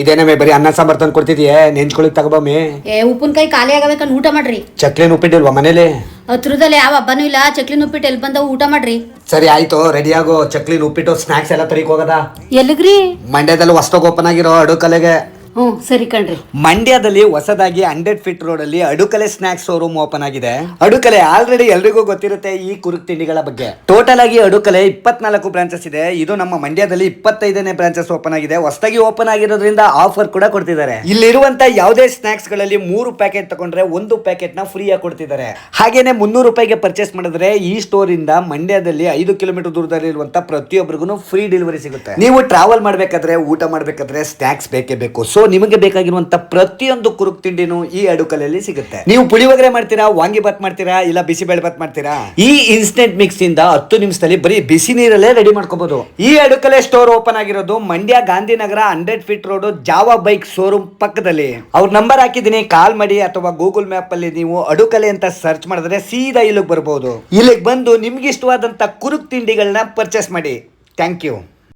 ಇದೇನಮ್ಮೆ ಬರೀ ಅನ್ನ ಸಾಂಬಾರ್ ತಂದು ಕೊಡ್ತಿದ್ಯೆ? ನೆಂಚ್ಕೊಳಿ ತಗೋಬಮ್ಮಿ. ಏ ಉಪ್ಪಿನಕಾಯಿ ಖಾಲಿ ಆಗಬೇಕಂದ್ ಊಟ ಮಾಡ್ರಿ. ಚಕ್ಲಿನ ಉಪ್ಪಿಟ್ಟಿಲ್ವಾ ಮನೇಲಿ? ಹತ್ರದಲ್ಲಿ ಯಾವ ಹಬ್ಬನೂ ಇಲ್ಲ ಚಕ್ಲಿನ ಉಪ್ಪಿಟ್ಟು ಎಲ್ಲಿ ಬಂದವು ಊಟ ಮಾಡ್ರಿ. ಸರಿ ಆಯ್ತು ರೆಡಿ ಆಗೋ ಚಕ್ಲಿನ ಉಪ್ಪಿಟ್ಟು ಸ್ನಾಕ್ಸ್ ಎಲ್ಲ ತರಿಕ್ ಹೋಗದ? ಎಲ್ಲಿಗ್ರಿ? ಮಂಡ್ಯದಲ್ಲಿ ಹೊಸ್ತಾಗ ಓಪನ್ ಆಗಿರೋ ಅಡುಕಲೆಗೆ. ಸರಿ ಕಣ್ರಿ. ಮಂಡ್ಯದಲ್ಲಿ ಹೊಸದಾಗಿ ಹಂಡ್ರೆಡ್ ಫೀಟ್ ರೋಡ್ ಅಲ್ಲಿ ಅಡುಕಲೆ ಸ್ನಾಕ್ಸ್ ಶೋರೂಮ್ ಓಪನ್ ಆಗಿದೆ. ಅಡುಕಲೆ ಆಲ್ರೆಡಿ ಎಲ್ರಿಗೂ ಗೊತ್ತಿರುತ್ತೆ ಈ ಕುರುಕ್ ತಿಂಡಿಗಳ ಬಗ್ಗೆ. ಟೋಟಲ್ ಆಗಿ ಅಡುಕಲೆ ಇಪ್ಪತ್ನಾಲ್ಕು ಬ್ರಾಂಚಸ್ ಇದೆ. ಇದು ನಮ್ಮ ಮಂಡ್ಯದಲ್ಲಿ ಇಪ್ಪತ್ತೈದನೇ ಬ್ರಾಂಚಸ್ ಓಪನ್ ಆಗಿದೆ. ಹೊಸದಾಗಿ ಓಪನ್ ಆಗಿರೋದ್ರಿಂದ ಆಫರ್ ಕೂಡ ಕೊಡ್ತಿದ್ದಾರೆ. ಇಲ್ಲಿರುವಂತ ಯಾವುದೇ ಸ್ನಾಕ್ಸ್ಗಳಲ್ಲಿ ಮೂರು ಪ್ಯಾಕೆಟ್ ತಗೊಂಡ್ರೆ ಒಂದು ಪ್ಯಾಕೆಟ್ನ ಫ್ರೀ ಆಗಿ ಕೊಡ್ತಿದ್ದಾರೆ. ಹಾಗೇನೆ ಮುನ್ನೂರು ರೂಪಾಯಿಗೆ ಪರ್ಚೇಸ್ ಮಾಡಿದ್ರೆ ಈ ಸ್ಟೋರ್ ಇಂದ ಮಂಡ್ಯದಲ್ಲಿ ಐದು ಕಿಲೋಮೀಟರ್ ದೂರದಲ್ಲಿ ಇರುವಂತ ಪ್ರತಿಯೊಬ್ಬರಿಗೂ ಫ್ರೀ ಡೆಲಿವರಿ ಸಿಗುತ್ತೆ. ನೀವು ಟ್ರಾವೆಲ್ ಮಾಡ್ಬೇಕಾದ್ರೆ, ಊಟ ಮಾಡ್ಬೇಕಾದ್ರೆ ಸ್ನಾಕ್ಸ್ ಬೇಕೇ ಬೇಕು. ಸೊ ನಿಮಗೆ ಬೇಕಾಗಿರುವಂತ ಪ್ರತಿಯೊಂದು ಕುರುಕ್ ತಿಂಡಿನೂ ಈ ಅಡುಕಲಲ್ಲಿ ಸಿಗುತ್ತೆ. ನೀವು ಪುಳಿಯೋಗರೆ ಮಾಡ್ತೀರಾ ವಾಂಗಿ ಬಾತ್ ಮಾಡ್ತೀರಾ ಇಲ್ಲ ಬಿಸಿಬೇಳೆ ಬಾತ್ ಮಾಡ್ತೀರಾ? ಈ ಇನ್ಸ್ಟೆಂಟ್ ಮಿಕ್ಸ್ ಇಂದ ಹತ್ತು ನಿಮಿಷದಲ್ಲಿ ಬರೀ ಬಿಸಿ ನೀರಲ್ಲೇ ರೆಡಿ ಮಾಡ್ಕೋಬಹುದು ಈ ಅಡುಕಲೆ ಸ್ಟೋರ್ ಓಪನ್ ಆಗಿರೋದು Mandya Gandhinagar hundred feet road Jawa bike showroom ಪಕ್ಕದಲ್ಲಿ. ಅವ್ರ ನಂಬರ್ ಹಾಕಿದ್ದೀನಿ ಕಾಲ್ ಮಾಡಿ ಅಥವಾ ಗೂಗಲ್ ಮ್ಯಾಪ್ ಅಲ್ಲಿ ನೀವು ಅಡುಕಲೆ ಅಂತ ಸರ್ಚ್ ಮಾಡಿದ್ರೆ ಸೀದಾ ಇಲ್ಲಿಗೆ ಬರಬಹುದು ಇಲ್ಲಿಗೆ ಬಂದು ನಿಮ್ಗೆ ಇಷ್ಟವಾದಂತ ಕುರುಕ್ ತಿಂಡಿಗಳನ್ನ ಪರ್ಚೇಸ್ ಮಾಡಿ. Thank you